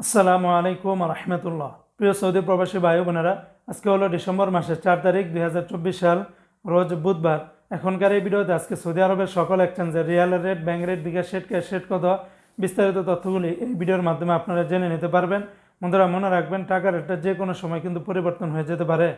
আসসালামু আলাইকুম রহমতুল্লাহ প্রিয় সৌদি প্রবাসী ভাই বোনেরা, আজকে হলো ডিসেম্বর মাসের চার তারিখ দুই হাজার চব্বিশ সাল, রোজ বুধবার। এখনকার এই ভিডিওতে আজকে সৌদি আরবের সকল এক্সচেঞ্জের riyal rate bank rate bKash rate cash rate কত, বিস্তারিত তথ্যগুলি এই ভিডিওর মাধ্যমে আপনারা জেনে নিতে পারবেন। বন্ধুরা, মনে রাখবেন, টাকার রেটটা যে কোনো সময় কিন্তু পরিবর্তন হয়ে যেতে পারে।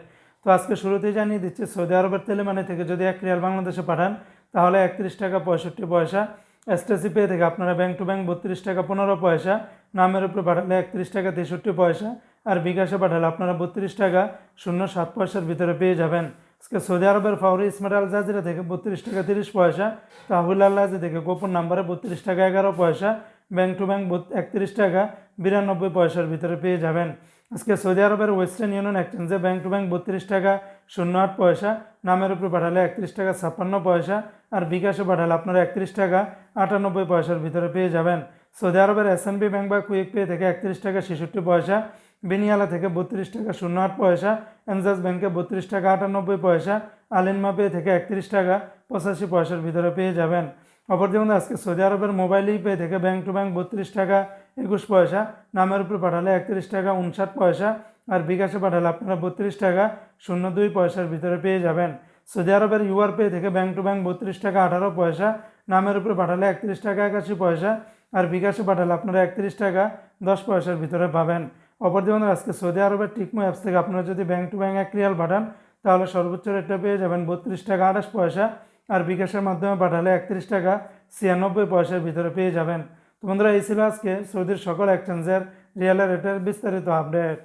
তো আজকে শুরুতেই জানিয়ে দিচ্ছি, সৌদি আরবের তেলেমানি থেকে যদি এক রিয়াল বাংলাদেশে পাঠান, তাহলে একত্রিশ টাকা পঁয়ষট্টি পয়সা এসটিসি পে থেকে আপনারা ব্যাংক টু ব্যাংক বত্রিশ টাকা পনেরো পয়সা, নামের উপরে পাঠালে একত্রিশ টাকা তেষট্টি পয়সা, আর বিকাশে পাঠালে আপনারা বত্রিশ টাকা শূন্য সাত পয়সার ভিতরে পেয়ে যাবেন। আজকে সৌদি আরবের ফাউরি ইসমার আল জাজিরা থেকে বত্রিশ টাকা তিরিশ পয়সা, তাহুল আল্লাহ থেকে গোপন নাম্বারে বত্রিশ টাকা এগারো পয়সা ব্যাংক টু ব্যাংক একত্রিশ টাকা বিরানব্বই পয়সার ভিতরে পেয়ে যাবেন। আজকে সৌদি আরবের ওয়েস্টার্ন ইউনিয়ন এক্সচেঞ্জে ব্যাংক টু ব্যাংক বত্রিশ টাকা শূন্য আট পয়সা, নামের উপরে পাঠালে একত্রিশ টাকা ছাপ্পান্ন পয়সা আর বিকাশে পাঠালে আপনারা একত্রিশ টাকা আটানব্বই পয়সার ভিতরে পেয়ে যাবেন। সৌদি আরবের এস বি ব্যাংক বা কুইক পে থেকে একত্রিশ টাকা ছেষট্টি পয়সা, বেনিয়ালা থেকে বত্রিশ টাকা শূন্য আট পয়সা এনজাস ব্যাংকে বত্রিশ টাকা আটানব্বই পয়সা, আলিনমা পে থেকে একত্রিশ টাকা পঁচাশি পয়সার ভিতরে পেয়ে যাবেন। অপরদিকে আজকে সৌদি আরবের মোবাইল পে থেকে ব্যাংক টু ব্যাংক বত্রিশ টাকা একুশ পয়সা। নামের উপর পাঠালে একত্রিশ টাকা, উনষাট পয়সা। আর বিকাশে পাঠালে আপনারা বত্রিশ টাকা, শূন্য দুই পয়সার ভিতরে পেয়ে যাবেন। সৌদি আরবের ইউআর পে থেকে ব্যাংক টু ব্যাংক বত্রিশ টাকা, আঠারো পয়সা। নামের উপরে পাঠালে একত্রিশ টাকা, একাশি পয়সা। আর বিকাশে পাঠালে আপনারা একত্রিশ টাকা, দশ পয়সার ভিতরে পাবেন। অপরদিকে আজকে সৌদি আরবের টিকমো অ্যাপস থেকে আপনারা যদি ব্যাংক টু ব্যাংক এক রিয়াল পাঠান, তাহলে সর্বোচ্চ রেটটা পেয়ে যাবেন বত্রিশ টাকা, আঠাশ পয়সা। আর বিকাশের মাধ্যমে পাঠালে একত্রিশ টাকা, ছিয়ানব্বই পয়সার ভিতরে পেয়ে যাবেন। তো বন্ধুরা এই ছিল আজকে সৌদির সকল এক্সচেঞ্জের রিয়েলের রেটের বিস্তারিত আপডেট